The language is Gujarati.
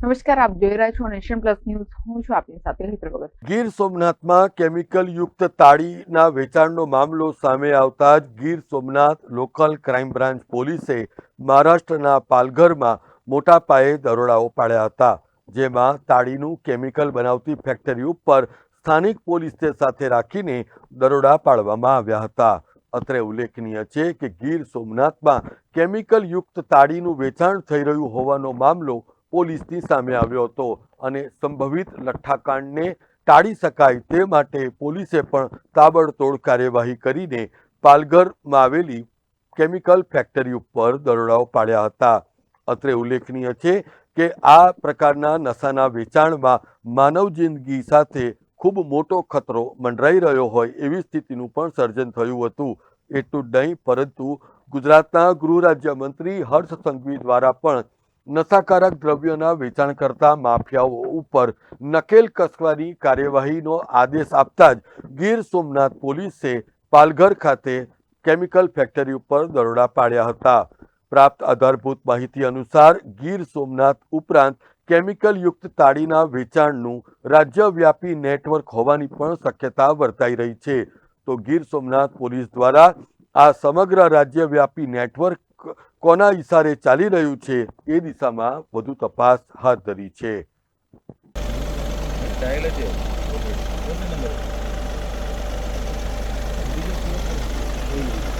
નમસ્કાર, આપ જોઈ રહ્યા છો નેશન પ્લસ ન્યૂઝ. હું છું આપની સાથે ગીર સોમનાથમાં કેમિકલ યુક્ત તાળીના વેચાણનો મામલો સામે આવતા જ Gir Somnath local crime branch પોલીસે મહારાષ્ટ્રના પાલઘરમાં મોટા પાયે દરોડાઓ પાડ્યા હતા, જેમાં તાળીનું કેમિકલ બનાવતી ફેક્ટરી ઉપર સ્થાનિક પોલીસને સાથે રાખીને દરોડા પાડવામાં આવ્યા હતા. અત્રે ઉલ્લેખનીય છે કે ગીર સોમનાથમાં કેમિકલ યુક્ત તાળીનું વેચાણ થઈ રહ્યું હોવાનો મામલો પોલીસની સામે આવ્યો હતો અને સંભવિત લઠ્ઠાકાંડને ટાળી શકાય તે માટે પોલીસે પણ તાબડતોડ કાર્યવાહી કરીને પાલઘરમાં આવેલી કેમિકલ ફેક્ટરી ઉપર દરોડાઓ પાડ્યા હતા. અત્રે ઉલ્લેખનીય છે કે આ પ્રકારના નશાના વેચાણમાં માનવ જિંદગી સાથે ખૂબ મોટો ખતરો મંડરાઈ રહ્યો હોય એવી સ્થિતિનું પણ સર્જન થયું હતું. એટલું જ નહીં, પરંતુ ગુજરાતના ગૃહ રાજ્યમંત્રી હર્ષ સંઘવી દ્વારા પણ નશાકારક દ્રવ્યોના વેચાણ કરતા માફિયાઓ ઉપર નકેલ કસવાની કાર્યવાહીનો આદેશ આપતા જ ગીર સોમનાથ પોલીસે પાલઘર ખાતે કેમિકલ ફેક્ટરી ઉપર દરોડા પાડ્યા હતા. પ્રાપ્ત આધારભૂત માહિતી અનુસાર ગીર સોમનાથ ઉપરાંત કેમિકલયુક્ત તાળીના વેચાણનું રાજ્યવ્યાપી નેટવર્ક હોવાની પણ શક્યતા વર્તાઈ રહી છે. તો ગીર સોમનાથ પોલીસ દ્વારા આ સમગ્ર રાજ્યવ્યાપી નેટવર્ક કોના ઇશારે ચાલી રહ્યું છે એ દિશામાં વધુ તપાસ હાથ ધરી છે. Thank છે.